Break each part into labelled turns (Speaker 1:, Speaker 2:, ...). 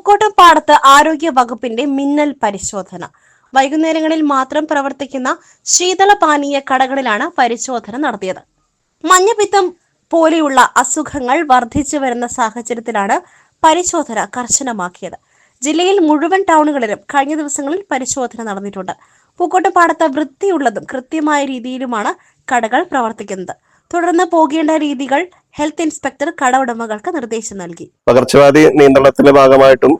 Speaker 1: പൂക്കോട്ടപ്പാടത്ത് ആരോഗ്യ വകുപ്പിന്റെ മിന്നൽ പരിശോധന. വൈകുന്നേരങ്ങളിൽ മാത്രം പ്രവർത്തിക്കുന്ന ശീതളപാനീയ കടകളിലാണ് പരിശോധന നടത്തിയത്. മഞ്ഞപ്പിത്തം പോലെയുള്ള അസുഖങ്ങൾ വർദ്ധിച്ചു വരുന്ന സാഹചര്യത്തിലാണ് പരിശോധന കർശനമാക്കിയത്. ജില്ലയിൽ മുഴുവൻ ടൗണുകളിലും കഴിഞ്ഞ ദിവസങ്ങളിൽ പരിശോധന നടന്നിട്ടുണ്ട്. പൂക്കോട്ടുപാടത്ത് വൃത്തിയുള്ളതും കൃത്യമായ രീതിയിലുമാണ് കടകൾ പ്രവർത്തിക്കുന്നത്. തുടർന്ന് പോകേണ്ട രീതികൾ ഹെൽത്ത് ഇൻസ്പെക്ടർ കട നിർദ്ദേശം നൽകി.
Speaker 2: പകർച്ചവ്യാധി നിയന്ത്രണത്തിന്റെ ഭാഗമായിട്ടും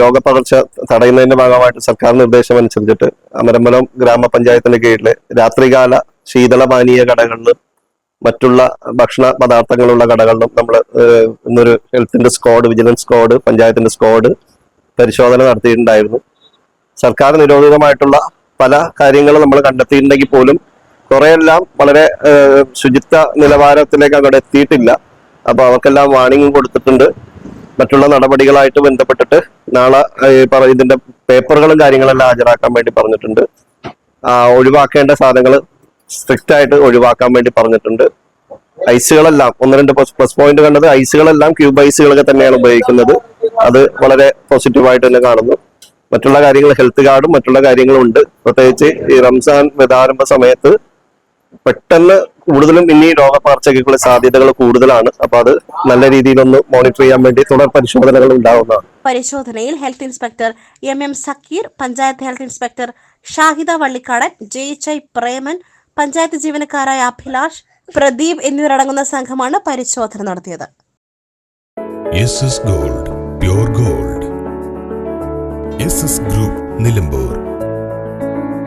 Speaker 2: രോഗപകർച്ച തടയുന്നതിന്റെ ഭാഗമായിട്ട് സർക്കാർ നിർദ്ദേശം അനുസരിച്ചിട്ട് അമരമ്പലം ഗ്രാമപഞ്ചായത്തിന്റെ കീഴിലെ രാത്രികാല ശീതളപാനീയ കടകളിലും മറ്റുള്ള ഭക്ഷണ പദാർത്ഥങ്ങളുള്ള കടകളിലും നമ്മൾ ഇന്നൊരു ഹെൽത്തിന്റെ സ്ക്വാഡ് വിജിലൻസ് സ്ക്വാഡ് പഞ്ചായത്തിന്റെ സ്ക്വാഡ് പരിശോധന നടത്തിയിട്ടുണ്ടായിരുന്നു. സർക്കാർ നിരോധിതമായിട്ടുള്ള പല കാര്യങ്ങളും നമ്മൾ കണ്ടെത്തിയിട്ടുണ്ടെങ്കിൽ പോലും കുറെയെല്ലാം വളരെ ശുചിത്വ നിലവാരത്തിലേക്ക് അങ്ങോട്ട് എത്തിയിട്ടില്ല. അപ്പൊ അവർക്കെല്ലാം വാണിംഗ് കൊടുത്തിട്ടുണ്ട്. മറ്റുള്ള നടപടികളായിട്ട് ബന്ധപ്പെട്ടിട്ട് നാളെ ഇതിന്റെ പേപ്പറുകളും കാര്യങ്ങളെല്ലാം ഹാജരാക്കാൻ വേണ്ടി പറഞ്ഞിട്ടുണ്ട്. ഒഴിവാക്കേണ്ട സാധനങ്ങൾ സ്ട്രിക്റ്റ് ആയിട്ട് ഒഴിവാക്കാൻ വേണ്ടി പറഞ്ഞിട്ടുണ്ട്. ഐസുകളെല്ലാം ഒന്ന് രണ്ട് പ്ലസ് പോയിന്റ് കണ്ടത് ഐസുകളെല്ലാം ക്യൂബ് ഐസുകളൊക്കെ തന്നെയാണ് ഉപയോഗിക്കുന്നത്. അത് വളരെ പോസിറ്റീവായിട്ട് തന്നെ കാണുന്നു. മറ്റുള്ള കാര്യങ്ങൾ ഹെൽത്ത് കാർഡും മറ്റുള്ള കാര്യങ്ങളും ഉണ്ട് പ്രത്യേകിച്ച് ഈ റംസാൻ വിതാരംഭ സമയത്ത് പെട്ടെന്ന് കൂടുതലും ഇനി രോഗപകർച്ചയ്ക്കുള്ള സാധ്യതകൾ കൂടുതലാണ്. അപ്പൊ അത് നല്ല രീതിയിലൊന്ന് മോണിറ്റർ ചെയ്യാൻ വേണ്ടി തുടർ പരിശോധനകൾ ഉണ്ടാവുന്നതാണ്.
Speaker 1: പരിശോധനയിൽ health inspector M M Sakeer panchayat health inspector Shahida Vallikkadan J H I Preman panchayat ജീവനക്കാരായ Abhilash Pradeep എന്നിവരടങ്ങുന്ന സംഘമാണ് പരിശോധന നടത്തിയത്.
Speaker 3: Gold pure gold group Nilambur